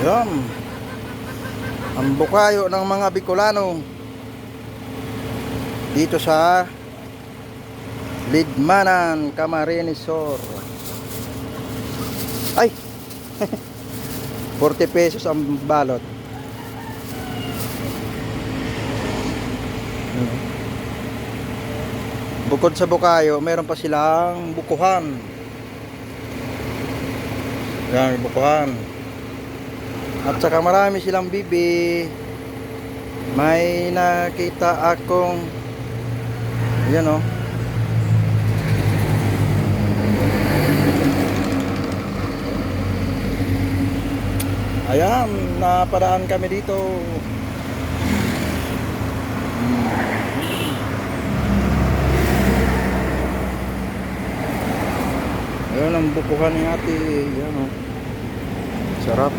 Yan. Ang bukayo ng mga Bicolano. Dito sa Lidmanan, Camarines Sur. Ay! 40 pesos ang balot. Bukod sa bukayo, meron pa silang bukuhan. Yan, bukuhan. At saka marami silang bibi. May nakita akong yan oh. Ayan, napadaan kami dito. Ayan ang bukuhan ni ate. Yan oh. Sarap.